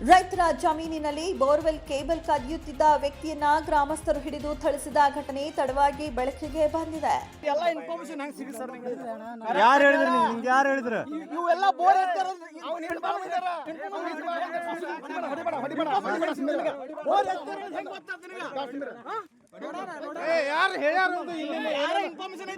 ರೈತರ ಜಮೀನಿನಲ್ಲಿ borewell cable ಕದಿಯುತ್ತಿದ್ದ ವ್ಯಕ್ತಿಯನ್ನ ಗ್ರಾಮಸ್ಥರು ಹಿಡಿದು ಥಳಿಸಿದ ಘಟನೆ ತಡವಾಗಿ ಬೆಳಕಿಗೆ ಬಂದಿದೆ. ಎಲ್ಲ ಇನ್ಫಾರ್ಮೇಶನ್ ಹೆಂಗ್ ಸಿಗುತ್ತೆ ಸರ್ ನಿಮ್ಗೆ? ಯಾರು ಹೇಳಿದ್ರು ನಿಮ್ಗೆ? ಯಾರು ಹೇಳಿದ್ರು? ಇವೆಲ್ಲ ಬೋರ್ ಹೊಡಿಬೇಡ ಹೊಡಿಬೇಡ ಹೊಡಿಬೇಡ ಸುಮ್ಮನೆ ಬೋರ್ ಹೆಂಗ್ ಗೊತ್ತಾಗ್ತದೆ ನಿನಗೆ? ಹಾ? ಯಾರು ಹೇಳ್ಯಾರ ಯಾರ ಇನ್ಫಾರ್ಮೇಶನ್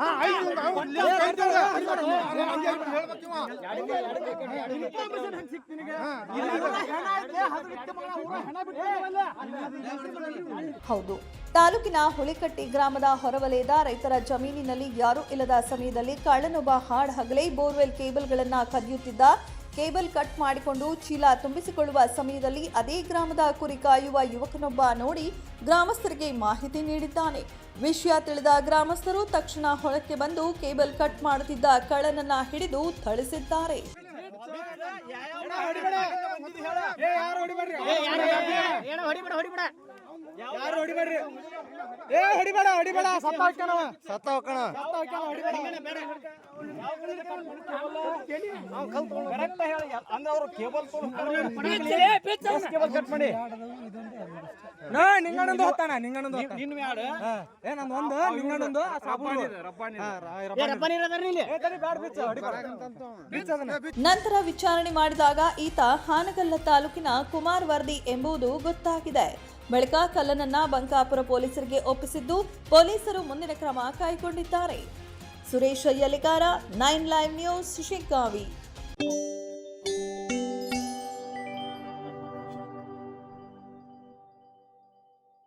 ಹೌದು. ತಾಲೂಕಿನ ಹುಳಿಕಟ್ಟಿ ಗ್ರಾಮದ ಹೊರವಲಯದ ರೈತರ ಜಮೀನಿನಲ್ಲಿ ಯಾರೂ ಇಲ್ಲದ ಸಮಯದಲ್ಲಿ ಕಳ್ಳನೊಬ್ಬ ಹಾಡ್ ಹಗಲೇ ಬೋರ್ವೆಲ್ ಕೇಬಲ್ಗಳನ್ನು ಕದಿಯುತ್ತಿದ್ದ ಕೇಬಲ್ ಕಟ್ ಮಾಡಿಕೊಂಡು ಚೀಲ ತುಂಬಿಸಿಕೊಳ್ಳುವ ಸಮಯದಲ್ಲಿ ಅದೇ ಗ್ರಾಮದ ಕುರಿ ಕಾಯುವ ಯುವಕನೊಬ್ಬ ನೋಡಿ ಗ್ರಾಮಸ್ಥರಿಗೆ ಮಾಹಿತಿ ನೀಡಿದ್ದಾನೆ. ವಿಷಯ ತಿಳಿದ ಗ್ರಾಮಸ್ಥರು ತಕ್ಷಣ ಹೊಳಕ್ಕೆ ಬಂದು ಕೇಬಲ್ ಕಟ್ ಮಾಡುತ್ತಿದ್ದ ಕಳ್ಳನನ್ನ ಹಿಡಿದು ಥಳಿಸಿದ್ದಾರೆ. ಯಾರು ಹೊಡಿಬೇಡ್ರಿ? ಏ ಹೊಡಿಬೇಡ ಹೊಡಿಬೇಡ ಸತ್ತ ಹಾಕಣ ಸತ್ತ ಹಾಕಣ ಸತ್ತ ಹಾಕಣ ಹೊಡಿಬೇಡ ಕರೆಕ್ಟ್ ಹೇಳಿ. ಅಂದ್ರೆ ಅವರು ಕೇಬಲ್ ಕೇಬಲ್ ಕಟ್ ಮಾಡಿ. ನಾ ನಿಂಗಣ್ಣಂದು ಹೋಗ್ತಾನ ನಿಂಗಣ್ಣಂದು ನಿನ್ನ ಮ್ಯಾಡ ಏ ನಂದು ಒಂದು ನಿಂಗಣ್ಣಂದು ರಬ್ಬಾನಿ ರಬ್ಬಾನಿ ಬಿಚ್ಚ ನಂತರ ವಿಚಾರಣೆ ಮಾಡಿದಾಗ ಈತ ಹಾನಗಲ್ಲ ತಾಲೂಕಿನ ಕುಮಾರ್ ವರ್ದಿ ಎಂಬುದು ಗೊತ್ತಾಗಿದೆ. ಬಳಿಕ ಕಲ್ಲನನ್ನ ಬಂಕಾಪುರ ಪೊಲೀಸರಿಗೆ ಒಪ್ಪಿಸಿದ್ದು ಪೊಲೀಸರು ಮುಂದಿನ ಕ್ರಮ ಕೈಗೊಂಡಿದ್ದಾರೆ. Suresh Ayyaligara nine live news Shiggavi.